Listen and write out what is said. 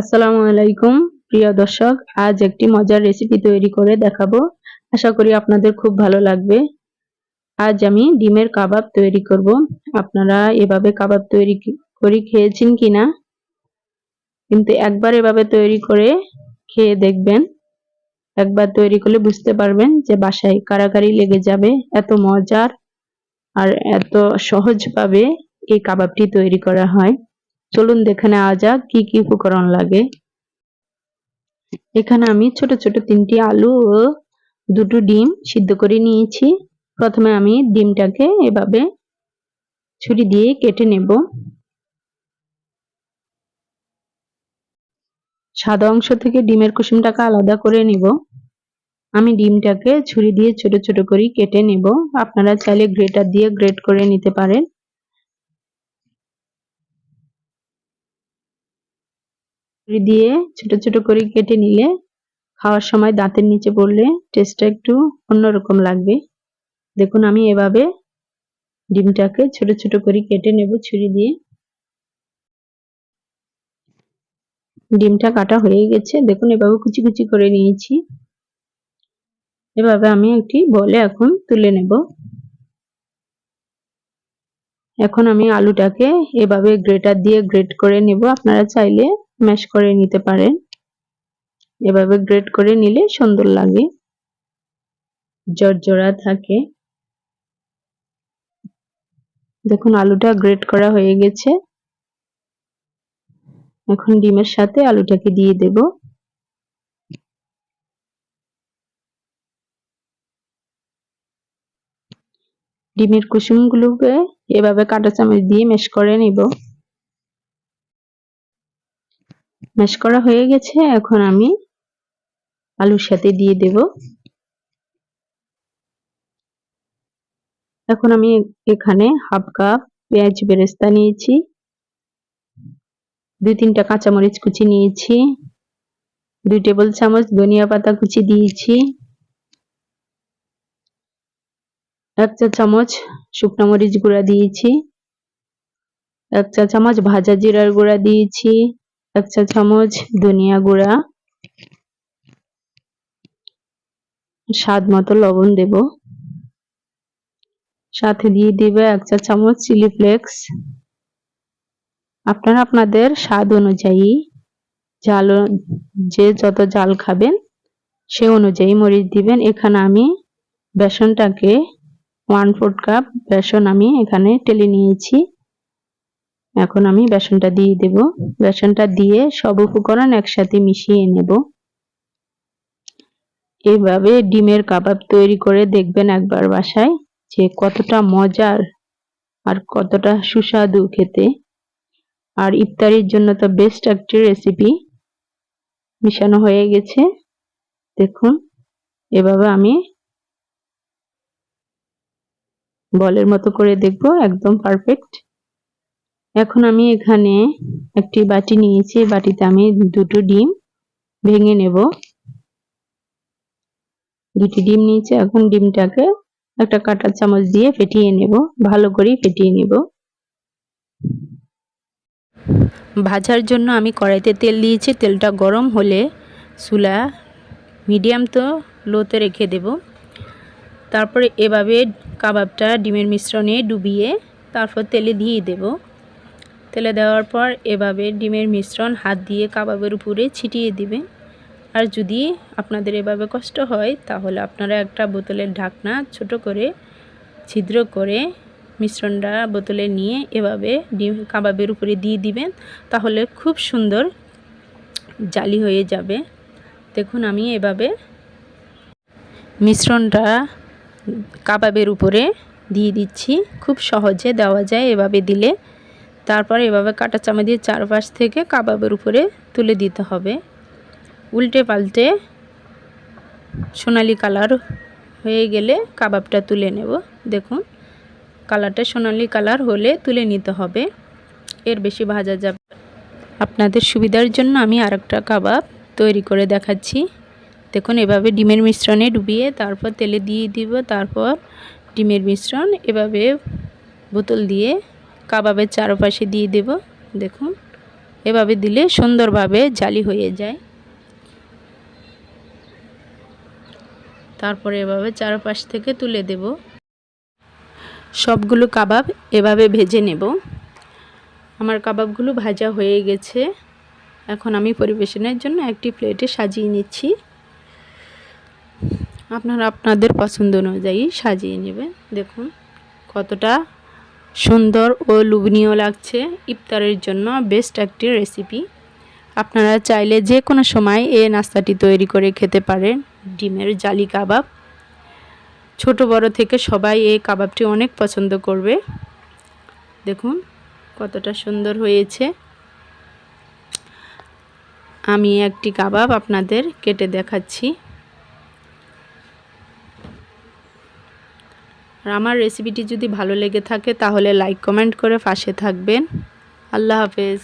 আসসালামু আলাইকুম, প্রিয় দর্শক, আজ একটি মজার রেসিপি তৈরি করে দেখাবো। আশা করি আপনাদের খুব ভালো লাগবে। আজ আমি ডিমের কাবাব তৈরি করব। আপনারা এভাবে কাবাব তৈরি করে খেয়েছেন কিনা? কিন্তু একবার এভাবে তৈরি করে খেয়ে দেখবেন। একবার তৈরি করলে বুঝতে পারবেন যে বাসায় কারাকারি লেগে যাবে, এত মজার আর এত সহজভাবে এই কাবাবটি তৈরি করা হয়। চলুন দেখে নেওয়া যাক কি কি উপকরণ লাগে। এখানে আমি ছোট ছোট তিনটি আলু ও দুটো ডিম সিদ্ধ করে নিয়েছি। প্রথমে আমি ডিমটাকে এভাবে ছুরি দিয়ে কেটে নেব। সাদা অংশ থেকে ডিমের কুসুমটাকে আলাদা করে নেব। আমি ডিমটাকে ছুরি দিয়ে ছোট ছোট করে কেটে নেব। আপনারা চাইলে গ্রেটার দিয়ে গ্রেট করে নিতে পারেন। দিয়ে ছোট ছোট করে কেটে নিলে খাওয়ার সময় দাঁতের নিচে পড়লে টেস্টটা একটু অন্যরকম লাগবে। দেখুন, আমি এভাবে ডিমটাকে ছোট ছোট করে কেটে নেব ছুরি দিয়ে। ডিমটা কাটা হয়ে গেছে। দেখুন, এভাবে কুচি কুচি করে নিয়েছি। এভাবে আমি একটি বলে এখন তুলে নেব। এখন আমি আলুটাকে এভাবে গ্রেটার দিয়ে গ্রেট করে নেব। আপনারা চাইলে ম্যাশ করে নিতে পারেন। এভাবে গ্রেট করে নিলে সুন্দর লাগে। জর্জরা থাকে। দেখুন, আলুটা গ্রেট করা হয়ে গেছে। এখন ডিমের সাথে আলুটাকে দিয়ে দেব। ডিমের কুসুমগুলোকে এভাবে কাঁটা চামচ দিয়ে মেশ করে নিব। ম্যাশ করা হয়ে গেছে, এখন আমি আলুর সাথে দিয়ে দেব। এখন আমি এখানে হাফ কাপ পেঁয়াজ বেরেস্তা নিয়েছি, দুই তিনটা কাঁচামরিচ কুচি নিয়েছি, দুই টেবিল চামচ ধনিয়া পাতা কুচি দিয়েছি। এক চা চামচ শুকনো মরিচ গুঁড়া দিয়েছি। এক চা চামচ ভাজা জিরার গুঁড়া দিয়েছি। এক চা চামচ ধনিয়া গুঁড়া। স্বাদ মতো লবণ দেব। সাথে দিয়ে দিবে এক চা চামচ চিলি ফ্লেক্স। আপনারা আপনাদের স্বাদ অনুযায়ী জাল, যে যত জাল খাবেন সে অনুযায়ী মরিচ দিবেন। এখানে আমি বেসনটাকে ওয়ান ফোর্থ কাপ বেসন আমি এখানে টেলে নিয়েছি। এখন আমি বেসনটা দিয়ে দেব। বেসনটা দিয়ে সব উপকরণ একসাথে মিশিয়ে নেব। এভাবে ডিমের কাবাব তৈরি করে দেখবেন একবার বাসায় যে কতটা মজার আর কতটা সুস্বাদু খেতে। আর ইফতারির জন্য তো বেস্ট একটি রেসিপি মিশানো হয়ে গেছে। দেখুন, এভাবে আমি বলের মতো করে দেখব, একদম পারফেক্ট এখন আমি এখানে একটি বাটি নিয়েছি বাটিতে আমি দুটো ডিম ভেঙে নেব। দুটি ডিম নিয়েছি, এখন ডিমটাকে একটা কাটা চামচ দিয়ে ফেটিয়ে নেব, ভালো করে ফেটিয়ে নেব। ভাজার জন্য আমি কড়াইতে তেল দিয়েছি, তেলটা গরম হলে চুলা মিডিয়াম তো লোতে রেখে দেব। তারপরে এভাবে কাবাবটা ডিমের মিশ্রণে ডুবিয়ে তারপর তেলে দিয়ে দেব। তেলে দেওয়ার পর এভাবে ডিমের মিশ্রণ হাত দিয়ে কাবাবের উপরে ছিটিয়ে দিবেন। আর যদি আপনাদের এভাবে কষ্ট হয়, তাহলে আপনারা একটা বোতলের ঢাকনা ছোট করে ছিদ্র করে মিশ্রণটা বোতলে নিয়ে এভাবে ডিম কাবাবের উপরে দিয়ে দিবেন, তাহলে খুব সুন্দর জালি হয়ে যাবে। দেখুন আমি এভাবে মিশ্রণটা কাবাবের উপরে দিয়ে দিচ্ছি। খুব সহজে দেওয়া যায় এভাবে দিলে। তারপর এভাবে কাটা চামা দিয়ে চারপাশ থেকে কাবাবের উপরে তুলে দিতে হবে। উল্টে পাল্টে সোনালি কালার হয়ে গেলে কাবাবটা তুলে নেব। দেখুন, কালারটা সোনালি কালার হলে তুলে নিতে হবে। এর বেশি ভাজা যাবে আপনাদের সুবিধার জন্য আমি আরেকটা কাবাব তৈরি করে দেখাচ্ছি। দেখুন, এভাবে ডিমের মিশ্রণে ডুবিয়ে তারপর তেলে দিয়ে দিব, তারপর ডিমের মিশ্রণ। এভাবে বোতল দিয়ে কাবাবের চারপাশে দিয়ে দেব, দেখুন। এভাবে দিলে সুন্দরভাবে জালি হয়ে যায়। তারপরে এভাবে চারপাশ থেকে তুলে দেব। সবগুলো কাবাব এভাবে ভেজে নেব। আমার কাবাবগুলো ভাজা হয়ে গেছে। এখন আমি পরিবেশনের জন্য একটি প্লেটে সাজিয়ে নিচ্ছি। আপনারা আপনাদের পছন্দ অনুযায়ী সাজিয়ে নেবেন। দেখুন, কতটা সুন্দর ও লুবনীয় লাগছে ইফতারের জন্য বেস্ট একটি রেসিপি। আপনারা চাইলে যে কোনো সময় এই নাস্তাটি তৈরি করে খেতে পারেন। ডিমের জালি কাবাব। ছোট, বড় থেকে সবাই এই কাবাবটি অনেক পছন্দ করবে। দেখুন, কতটা সুন্দর হয়েছে। আমি একটি কাবাব আপনাদের কেটে দেখাচ্ছি। আর আমার রেসিপিটি যদি ভালো লেগে থাকে তাহলে লাইক কমেন্ট করে পাশে থাকবেন। আল্লাহ হাফেজ।